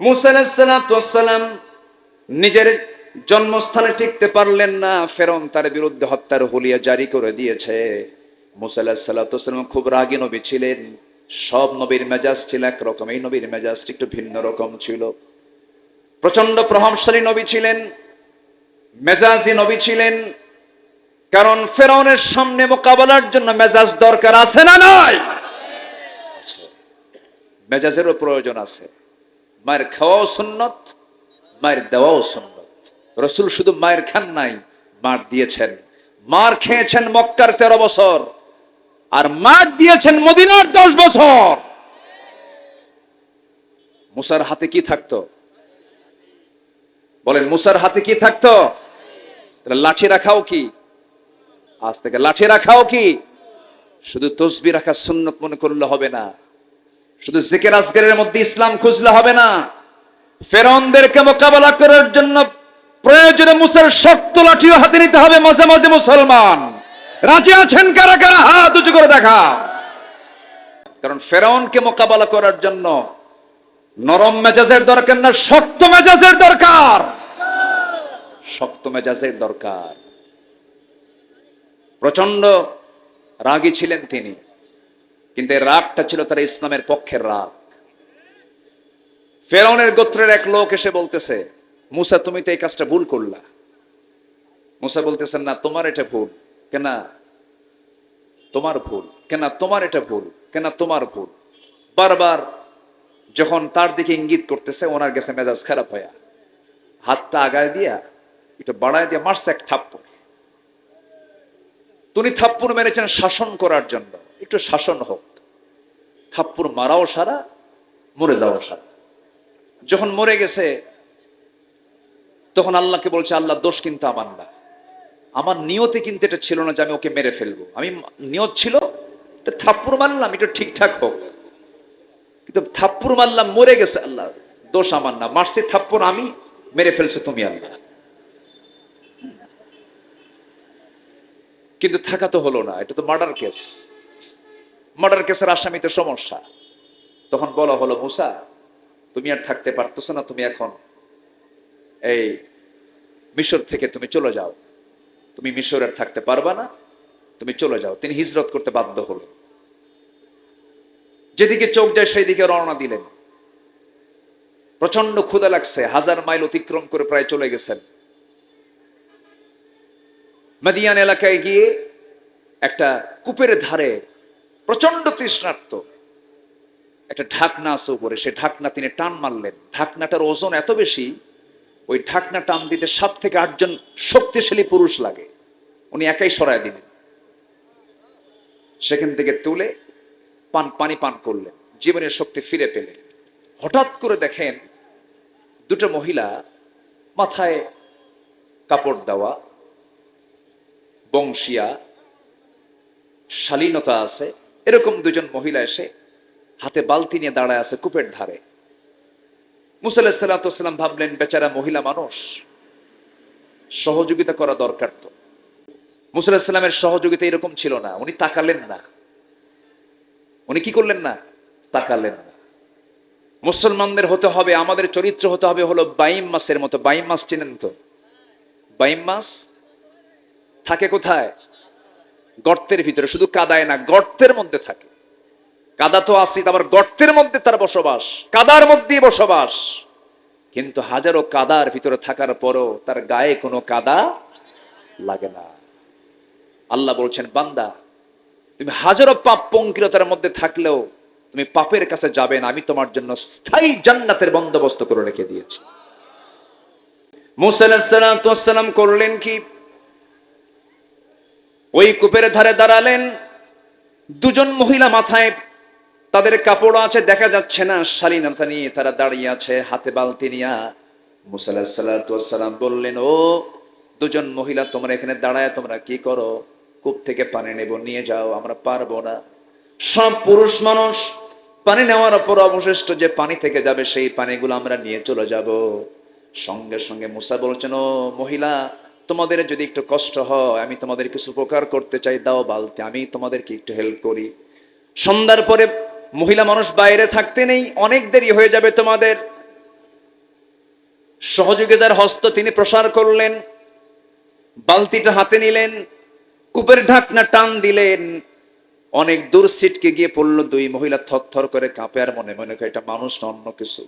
মুসালাম নিজের জন্মস্থানে টিকতে পারলেন না। ফেরন তার বিরুদ্ধে হত্যার হুলিয়া জারি করে দিয়েছে। মুসাল্লাহাম খুব রাগী নবী ছিলেন। সব নবীর মেজাজ ছিল একরকম। এই নবীর মেজাজ একটু ভিন্ন রকম ছিল। প্রচণ্ড প্রভাবশালী নবী ছিলেন। মেজাজি নবী ছিলেন। কারণ ফেরাউনের সামনে মোকাবেলার জন্য মেজাজ দরকার আছে না নয় মেজাজেরও প্রয়োজন আছে। মায়ের খাওয়াও সুন্নত, মায়ের দেওয়াও সুন্নত। রসুল শুধু মায়ের খান নাই, মার দিয়েছেন। মার খেয়েছেন মক্কার তেরো বছর, আর মার দিয়েছেন মদিনার দশ বছর। মুসার হাতে কি থাকতো? বলেন, মুসার হাতে কি থাকতো? লাঠি রাখাও কি? আজ থেকে লাঠি রাখাও কি? শুধু তসবি রাখা সুন্নত মনে করলে হবে না। শুধু জিকের আজগারের মধ্যে ইসলাম খুঁজলে হবে না। ফেরনদেরকে মোকাবেলা করার জন্য প্রয়োজনে মুসার শক্ত লাঠিও হাতে নিতে হবে মাঝে মাঝে মুসলমান। রাজি আছেন কারা কারা? হাত উঁচু করে দেখা কারণ ফেরাউনকে মোকাবেলা করার জন্য নরম মেজাজের দরকার না, শক্ত মেজাজের দরকার। শক্ত মেজাজের দরকার। প্রচণ্ড রাগী ছিলেন তিনি। কিন্তু এই রাগটা ছিল তার ইসলামের পক্ষের রাগ। ফেরাউনের গোত্রের এক লোক এসে বলতেছে, মুসা, তুমি তো এই কাজটা ভুল করলা। মুসা বলতেছেন, না, তোমার এটা ভুল। কেন, তোমার ভুল। কেন, তোমার এটা ভুল। কেন, তোমার ভুল। বারবার যখন তার দিকে ইঙ্গিত করতেছে, ওনার গেছে মেজাজ খারাপ হইয়া হাতটা আগায় দিয়া, একটু বাড়ায় দিয়ে মারছে এক থাপ্পড়। তুমি থাপ্পড় মেরেছেন শাসন করার জন্য। একটু শাসন হোক। থাপ্পড় মারাও সারা, মরে যাওয়া সারা। যখন মরে গেছে, তখন আল্লাহকে বলছে, আল্লাহ, দোষ কিন্তু আমার না। আমার নিয়তে কিন্তু এটা ছিল না যে আমি ওকে মেরে ফেলব। আমি নিয়ত ছিল, এটা থাপ্পড় মারলাম, এটা ঠিকঠাক হোক। কিন্তু থাপ্পড় মারলাম, মরে গেছে আল্লাহ। দোষ আমার না। মারছি থাপ্পড় আমি মেরে ফেলছো তুমি আল্লাহ। কিন্তু থাকা তো হলো না, এটা তো মার্ডার কেস মার্ডার কেসের আসামিতে সমস্যা। তখন বলা হলো, মুসা, তুমি আর থাকতে পারতেছো না, তুমি এখন এই মিশর থেকে তুমি চলে যাও। তুমি মিশরের থাকতে পারবা না, তুমি চলে যাও। তিনি হিজরত করতে বাধ্য হলো যেদিকে চোখ যায় সেই দিকে রওনা দিলেন। প্রচণ্ড ক্ষুদা লাগছে, হাজার মাইল অতিক্রম করে প্রায় চলে গেছেন। মাদিয়ান এলাকায় গিয়ে একটা কূপের ধারে প্রচণ্ড তৃষ্ণার্ত। একটা ঢাকনা আছে উপরে, সে ঢাকনা তিনি টান মারলেন। ঢাকনাটার ওজন এত বেশি, ওই ঢাকনা টান দিতে সাত থেকে আটজন শক্তিশালী পুরুষ লাগে। উনি একাই সরায় দিলেন। সেখান থেকে তুলে পান, পানি পান করলেন। জীবনের শক্তি ফিরে পেলেন। হঠাৎ করে দেখেন দুটো মহিলা মাথায় কাপড় দেওয়া, বংশিয়া, শালীনতা আছে এরকম দুজন মহিলা এসে হাতে বালতি নিয়ে দাঁড়ায় আছে কূপের ধারে। মুসাল্লাহাম ভাবলেন, বেচারা মহিলা মানুষ, সহযোগিতা করা দরকার তো। মুসাল্লাহামের সহযোগিতা এরকম ছিল না, উনি তাকালেন না। উনি কি করলেন না? তাকালেন না। মুসলমানদের হতে হবে, আমাদের চরিত্র হতে হবে হলো বাইম মাসের মতো। বাইম মাস চেনেন তো? বাইম মাস থাকে কোথায়? গর্তের ভিতরে, শুধু কাদায় না, গর্তের মধ্যে থাকে। কাদা তো আসি আবার গর্তের মধ্যে তার বসবাস, কাদার মধ্যেই বসবাস। কিন্তু হাজারো কাদার ভিতরে থাকার পরও তার গায়ে কোনো কাদা লাগে না। আল্লাহ বলছেন, বান্দা, তুমি হাজারো পাপ পঙ্কিলতার মধ্যে থাকলেও তুমি পাপের কাছে যাবে না, আমি তোমার জন্য স্থায়ী জান্নাতের বন্দোবস্ত করে রেখে দিয়েছি। মুসাল্লাম করলেন কি? ওই কূপের ধারে দাঁড়ালেন। দুজন মহিলা মাথায় তাদের কাপড় আছে, দেখা যাচ্ছে না। শালীনতা নিয়ে তারা দাঁড়িয়ে আছে হাতে বালতি নিয়া। মুসাল্লাহাম বললেন, ও দুজন মহিলা, তোমরা এখানে দাঁড়ায়, তোমরা কি করো? কূপ থেকে পানি নেব, নিয়ে যাও, আমরা পারব না। সব পুরুষ মানুষ পানি নেওয়ার পর অবশিষ্ট যে পানি থেকে যাবে, সেই পানিগুলো আমরা নিয়ে চলে যাব। সঙ্গে সঙ্গে মুসা বলছেন, ও মহিলা তোমাদের যদি একটু কষ্ট হয়, আমি তোমাদের কিছু উপকার করতে চাই, দাও বালতি, আমি তোমাদেরকে একটু হেল্প করি। সন্ধ্যার পরে মহিলা মানুষ বাইরে থাকতে নেই, অনেক দেরি হয়ে যাবে তোমাদের। সহযোগিতার হস্ত তিনি প্রসার করলেন, বালতিটা হাতে নিলেন, কূপের ঢাকনা টান দিলেন। অনেক দূর সিটকে গিয়ে পড়ল দুই মহিলা থরথর করে কাঁপে, আর মনে মনে এটা মানুষ না, অন্য কিছু।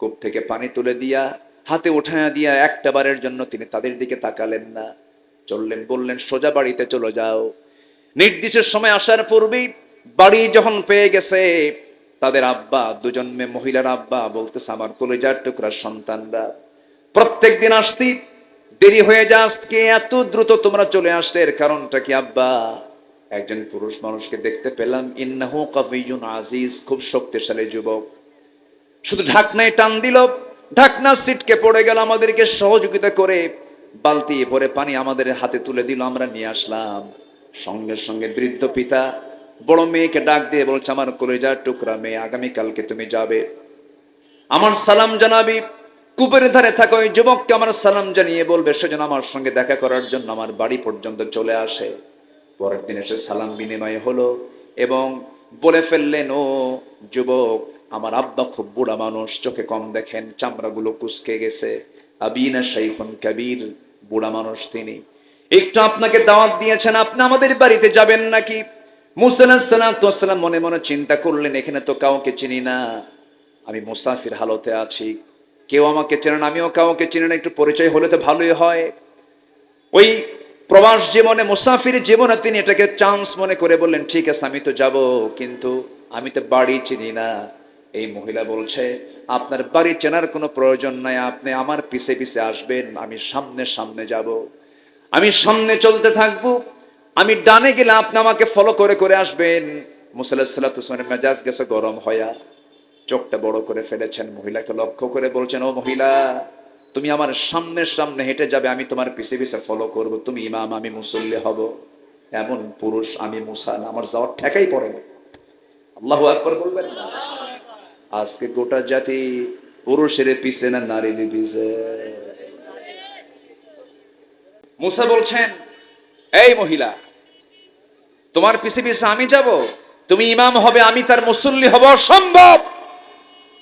কূপ থেকে পানি তুলে দিয়া হাতে উঠায়া দিয়া একটা বারের জন্য তিনি তাদের দিকে তাকালেন না। চললেন, বললেন, সোজা বাড়িতে চলে যাও। নির্দিষ্ট সময় আসার পূর্বেই বাড়ি যখন পেয়ে গেছে, তাদের আব্বা, দুজন মেয়ে, মহিলার আব্বা বলতেছে, আমার কলেজার টুকরা সন্তানরা, প্রত্যেক দিন আসতি, দেরি হয়ে যা, আজকে এত দ্রুত তোমরা চলে আসলে, এর কারণটা কি, আব্বা? একজন পুরুষ মানুষকে দেখতে পেলাম, ইন্নাহু কাফিয়ুন আজিজ, খুব শক্তিশালী যুবক। শুধু ঢাকনায় টান দিল ঢাকনা সিটকে পড়ে গেল আমাদেরকে সহযোগিতা করে। বালতি ভরে পানি আমাদের হাতে তুলে দিল, আমরা নিয়ে আসলাম। সঙ্গে সঙ্গে বৃদ্ধ পিতা বড় মেয়েকে ডাক দিয়ে বলছে, আমার কলেজার টুকরা মেয়ে, আগামীকালকে তুমি যাবে। আমার সালাম জানাবি, কূপের ধারে থাকা ওই যুবককে আমার সালাম জানিয়ে বলবে সেজন্য আমার সঙ্গে দেখা করার জন্য আমার বাড়ি পর্যন্ত চলে আসে। পরের দিন এসে সালাম বিনিময় হলো এবং বলে ফেললেন, ও যুবক, আমার আব্বা খুব বুড়া মানুষ, চোখে কম দেখেন, চামড়াগুলো কুচকে গেছে। আবিনা শাইখুন কাবির, বুড়া মানুষ তিনি। একটু আপনাকে দাওয়াত দিয়েছেন, আপনি আমাদের বাড়িতে যাবেন নাকি? মুসাল্লাম মনে মনে চিন্তা করলেন, এখানে তো কাউকে চিনি না। আমি মুসাফির হালতে আছি। কেউ আমাকে চেনেন আমিও কাউকে চিনি না, একটু পরিচয় হলে তো ভালোই হয়। ওই প্রবাস জীবনে, মুসাফির জীবনে তিনি এটাকে চান্স মনে করে বললেন, ঠিক আছে, আমি তো যাব, কিন্তু আমি তো বাড়ি চিনি না। এই মহিলা বলছে, আপনার বাড়ি চেনার কোনো প্রয়োজন নাই, আপনি আমার পিছে পিছে আসবেন, আমি সামনে সামনে যাব। আমি সামনে চলতে থাকব, আমি ডানে গেলে আপনি আমাকে ফলো করে করে আসবেন। মুসাল্লাহামের মেজাজ গেছে গরম হয়া চোখটা বড় করে ফেলেছেন মহিলাকে লক্ষ্য করে বলছেন, ও মহিলা তুমি আমার সামনে সামনে হেঁটে যাবে, আমি তোমার পিছে পিছে ফলো করব। তুমি ইমাম, আমি মুসল্লি হব। এমন পুরুষ আমি মুসান আমার যাওয়ার ঠেকাই পড়ে না। আল্লাহ একবার বলবেন আজকে গোটা জাতি পুরুষের পিছে না নারীর পিছে। মুসা বলছেন, এই মহিলা, তোমার পিছে পিছে আমি যাব, তুমি ইমাম হবে, আমি তার মুসল্লি হব সম্ভব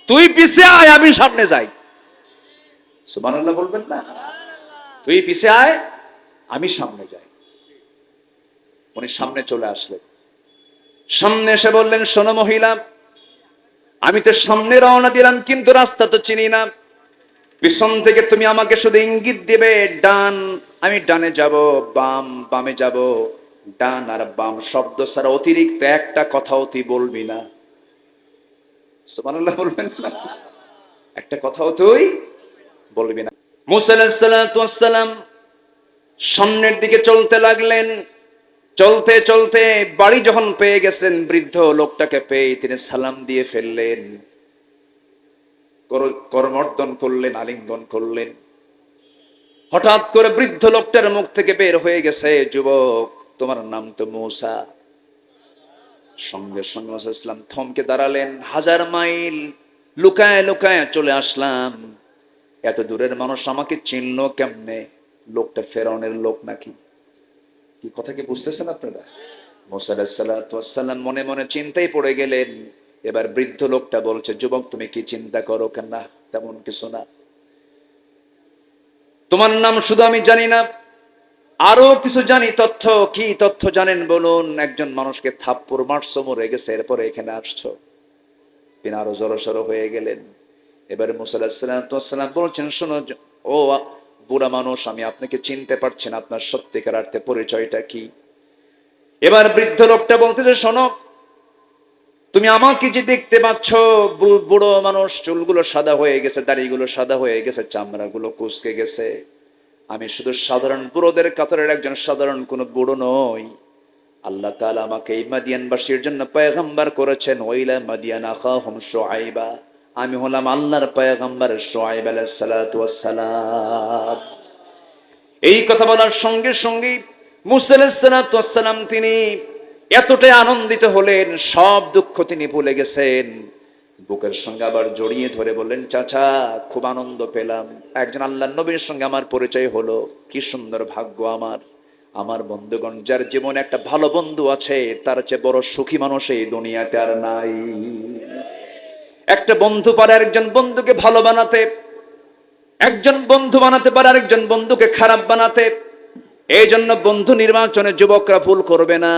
তুই পিছে আয়, আমি সামনে যাই। সুবহানাল্লাহ বলবেন না। তুই পিছে আয়, আমি সামনে যাই। উনি সামনে চলে আসলেন। সামনে এসে বললেন, শোনো মহিলা, আমি তো সামনে রওনা দিলাম, কিন্তু রাস্তা তো চিনি না। পিছন থেকে তুমি আমাকে শুধু ইঙ্গিত দিবে, ডান, আমি ডানে যাব, বাম, বামে যাব। ডান আর বাম শব্দ ছাড়া অতিরিক্ত একটা কথাও তুই বলবি না। সুবহানাল্লাহ বলবেন না। একটা কথাও তুই বলবি না। মুসা সালাম সামনের দিকে চলতে লাগলেন। চলতে চলতে বাড়ি যখন পেয়ে গেছেন, বৃদ্ধ লোকটাকে পেয়ে তিনি সালাম দিয়ে ফেললেন। কর- করমর্দন করলেন, আলিঙ্গন করলেন। হঠাৎ করে বৃদ্ধ লোকটার মুখ থেকে বের হয়ে গেছে, যুবক, তোমার নাম তো মৌসা। সঙ্গে সঙ্গে ইসলাম থমকে দাঁড়ালেন। হাজার মাইল লুকায় লুকায় চলে আসলাম। এত দূরের মানুষ আমাকে চিনলো কেমনে? লোকটা ফেরাউনের লোক নাকি? কি কথা কি বুঝতেছেন আপনারা? মোসাল্লাম মনে মনে চিন্তায় পড়ে গেলেন। এবার বৃদ্ধ লোকটা বলছে, যুবক, তুমি কি চিন্তা করো কেন? না তেমন কিছু না। তোমার নাম শুধু আমি জানি না, আরও কিছু জানি, তথ্য, কি তথ্য জানেন বলুন। একজন মানুষকে থাপ্পড় মারছো, মরে গেছে, এরপরে এখানে আসছো। তিনি আরও জড়সড় হয়ে গেলেন। এবারে মুসাল্লাহাম বলছেন, শোনো ও বুড়া মানুষ, আমি আপনাকে চিনতে পারছেন আপনার সত্যিকার অর্থে পরিচয়টা কি? এবার বৃদ্ধ লোকটা বলতেছে, শোনো, তুমি আমাকে যে দেখতে পাচ্ছ বুড়ো মানুষ, চুলগুলো সাদা হয়ে গেছে, দাড়িগুলো সাদা হয়ে গেছে, চামড়াগুলো কুচকে গেছে। আমি শুধু সাধারণ বুড়োদের কাতারের একজন সাধারণ কোনো বুড়ো নই। আল্লাহ তাআলা আমাকে এই মাদিয়ানবাসীর জন্য পয়গম্বর করেছেন, ওইলা মাদিয়ান আখাহুম শুআইবা। আমি হলাম আল্লাহর পয়গম্বর ওয়াস সালাম। এই কথা বলার সঙ্গে সঙ্গে মুসা আলাইহিস সালাতু ওয়াস সালাম তিনি এতটাই আনন্দিত হলেন, সব দুঃখ তিনি ভুলে গেছেন। বুকের সঙ্গে আবার জড়িয়ে ধরে বললেন, চাচা, খুব আনন্দ পেলাম। একজন আল্লাহ নবীর সঙ্গে আমার পরিচয় হলো। কি সুন্দর ভাগ্য আমার। আমার বন্ধুগণ, যার জীবনে একটা ভালো বন্ধু আছে, তার চেয়ে বড় সুখী মানুষ এই দুনিয়াতে আর নাই। একটা বন্ধু পারে একজন বন্ধুকে ভালো বানাতে, একজন বন্ধু বানাতে পারে আরেকজন বন্ধুকে খারাপ বানাতে এই জন্য বন্ধু নির্বাচনে যুবকরা ভুল করবে না।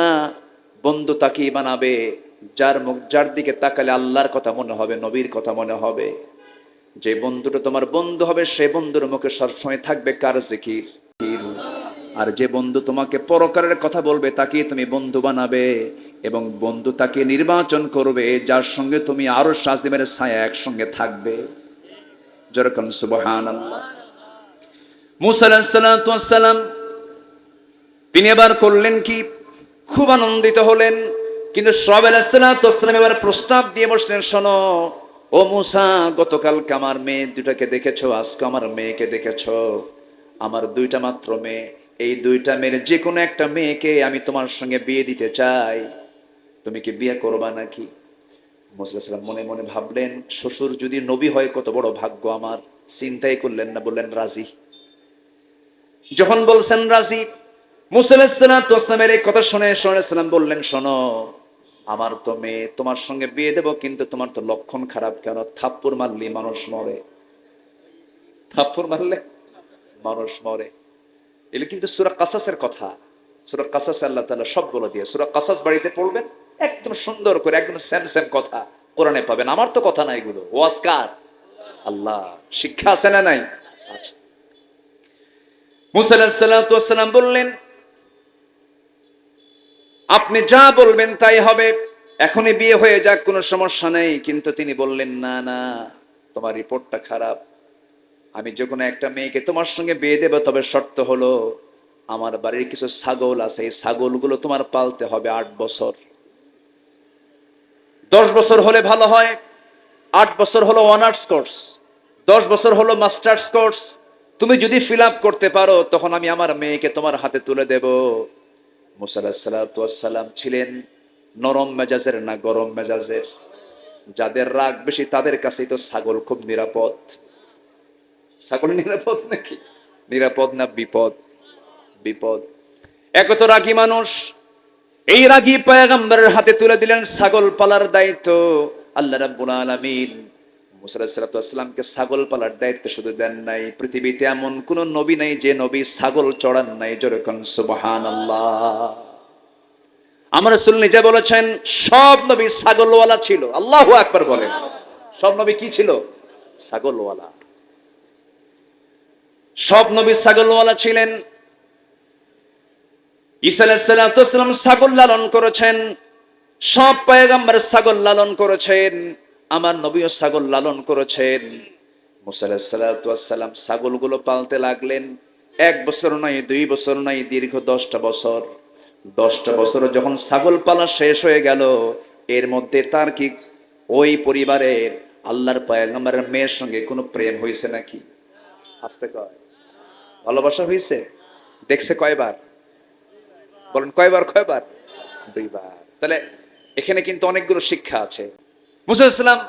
বন্ধু তাকেই বানাবে, যার মুখ, যার দিকে তাকালে আল্লাহর কথা মনে হবে, নবীর কথা মনে হবে। যে বন্ধুটা তোমার বন্ধু হবে, সে বন্ধুর মুখে সবসময় থাকবে কার জিকির? আর যে বন্ধু তোমাকে পরকারের কথা বলবে, তাকে তুমি বন্ধু বানাবে এবং বন্ধু তাকে নির্বাচন করবে, যার সঙ্গে তুমি আরও সাজিমের ছায়া একসঙ্গে থাকবে। যেরকম সুবহান মুসালাম তিনি এবার করলেন কি? খুব আনন্দিত হলেন, কিন্তু সব আলাহিসাল্লাম এবার প্রস্তাব দিয়ে বসলেন, শোনো, ও মুসা, গতকালকে আমার মেয়ে দুটাকে দেখেছ, আজকে আমার মেয়েকে দেখেছ, আমার দুইটা মাত্র মেয়ে। এই দুইটা মেয়ের যে কোনো একটা মেয়েকে আমি তোমার সঙ্গে বিয়ে দিতে চাই। তুমি কি বিয়ে করবা নাকি? মুসলাম মনে মনে ভাবলেন, শ্বশুর যদি নবী হয়, কত বড় ভাগ্য আমার। চিন্তাই করলেন না, বললেন, রাজি। যখন বলছেন রাজি মুসালামের এই কথা শুনে সোনাম বললেন, শোনো, আমার তো মেয়ে, তোমার সঙ্গে বিয়ে দেব, কিন্তু তোমার তো লক্ষণ খারাপ কেন? থাপ্পুর মারলি মানুষ মরে। থাপ্পুর মারলে মানুষ মরে। এগুলো কিন্তু সুরা কাসাসের কথা। সুরা কাসাস আল্লাহ তালা সব বলে দিয়ে, সুরা কাসাস বাড়িতে পড়বেন, একদম সুন্দর করে, একদম সেম সেম কথা কোরআনে পাবেন। আমার তো কথা না এগুলো। ওয়াজকার আল্লাহ, শিক্ষা আছে না নাই? আচ্ছা। মুসাল্লাম বললেন, আপনি যা বলবেন তাই হবে। এখনই বিয়ে হয়ে যাক, কোনো সমস্যা নেই। কিন্তু তিনি বললেন, না না, তোমার রিপোর্টটা খারাপ। আমি যখন একটা মেয়েকে তোমার সঙ্গে বিয়ে দেবো, তবে শর্ত হলো আমার বাড়ির কিছু ছাগল আছে, এই ছাগলগুলো তোমার পালতে হবে আট বছর। দশ বছর হলে ভালো হয়, আট বছর হলো অনার্স কোর্স, দশ বছর হলো মাস্টার্স কোর্স। তুমি যদি ফিল করতে পারো, তখন আমি আমার মেয়েকে তোমার হাতে তুলে দেব। মুসাল্লাম ছিলেন নরম মেজাজের না গরম মেজাজের? যাদের রাগ বেশি, তাদের কাছেই তো ছাগল খুব নিরাপদ। ছাগল নিরাপদ নাকি? নিরাপদ না বিপদ? বিপদ। একত রাগী মানুষ, এই রাগী পায়গাম্বারের হাতে তুলে দিলেন ছাগল পালার দায়িত্ব। আল্লাহ রাব্বুল আলামিন ছাগল পালার দায়িত্ব শুধু দেন নাই। পৃথিবীতে এমন কোন নবী নাই যে নবী ছাগল চড়ান নাই। যেরকম আমার রসুল নিজে বলেছেন, সব নবী ছাগলওয়ালা ছিল। আল্লাহ একবার বলেন। সব নবী কি ছিল? ছাগলওয়ালা। সব নবী ছাগলওয়ালা ছিলেন। ঈসা আলাইসালাম ছাগল লালন করেছেন। সব পায়গাম্বার ছাগল লালন করেছেন। আমার নবীও ছাগল লালন করেছেন। মুসাল্লাম ছাগলগুলো পালতে লাগলেন। এক বছর নয়, দুই বছর নয়, দীর্ঘ দশটা বছর। দশটা বছর যখন ছাগল পালা শেষ হয়ে গেল, এর মধ্যে তার কি ওই পরিবারের আল্লাহর পায়গাম্বারের মেয়ের সঙ্গে কোনো প্রেম হয়েছে নাকি? আসতে কয়। ভালোবাসা হয়েছে দেখছে কয়বার? বলেন, কয়বার কয়বার? দুইবার। তাহলে এখানে কিন্তু অনেকগুলো শিক্ষা আছে। মুসাইসালাম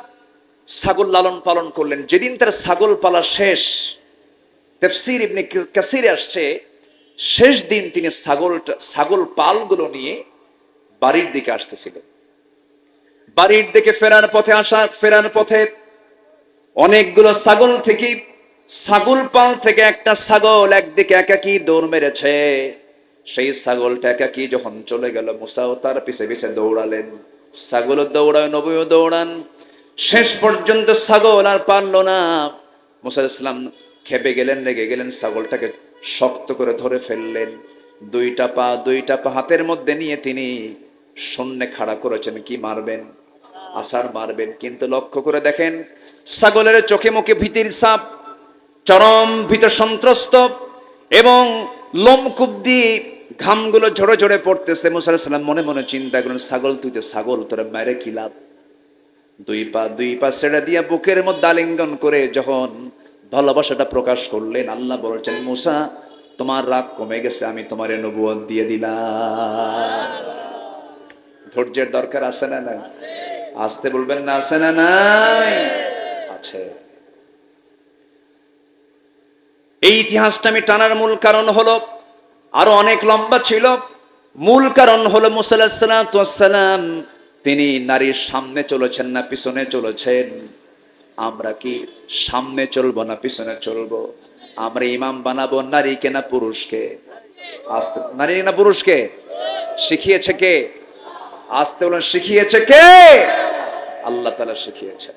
ছাগল লালন পালন করলেন। যেদিন তার ছাগল পালা শেষ, তেফসির ইবনে কাসিরে আসছে, শেষ দিন তিনি ছাগলটা ছাগল পালগুলো নিয়ে বাড়ির দিকে আসতেছিলেন। বাড়ির দিকে ফেরার পথে আসা ফেরার পথে অনেকগুলো ছাগল থেকে ছাগল পাল থেকে একটা ছাগল একদিকে একাকি দৌড় মেরেছে। সেই ছাগলটা একাকি যখন চলে গেল, মুসাও তার পিছে পিছে দৌড়ালেন। ছাগল দৌড়ায়, নবীও দৌড়ান। শেষ পর্যন্ত ছাগল আর পারল না। মুসা ইসলাম খেপে গেলেন, রেগে গেলেন, ছাগলটাকে শক্ত করে ধরে ফেললেন। দুইটা পা দুইটা পা হাতের মধ্যে নিয়ে তিনি শূন্যে খাড়া করেছেন। কি মারবেন? আসার মারবেন। কিন্তু লক্ষ্য করে দেখেন, ছাগলের চোখে মুখে ভীতির সাপ চরম ভীত সন্ত্রস্ত এবং লোমকূপ দিয়ে ঘামগুলো ঝরে ঝরে পড়তেছে। মুসাল্লাম মনে মনে চিন্তা করলেন, ছাগল তুই তো ছাগল, তোরা মেরে কি লাভ? দুই পা দুই পা ছেড়ে দিয়ে বুকের মধ্যে আলিঙ্গন করে যখন ভালোবাসাটা প্রকাশ করলেন, আল্লাহ বলছেন, মুসা, তোমার রাগ কমে গেছে, আমি তোমার নবুয়ত দিয়ে দিলাম। ধৈর্যের দরকার আছে না নাই? আসতে বলবেন, না, আছে না নাই? আছে। এই ইতিহাসটা আমি টানার মূল কারণ হলো, আরও অনেক লম্বা ছিল। মূল কারণ হলো মুসাল্লাম তিনি নারীর সামনে চলেছেন না, পিছনে চলেছেন। আমরা কি সামনে চলবো না, পিছনে চলবো? আমরা ইমাম বানাবো নারীকে না পুরুষকে? আসতে নারী না পুরুষকে? শিখিয়েছে কে? আসতে বলেন, শিখিয়েছে কে? আল্লাহ তালা শিখিয়েছে।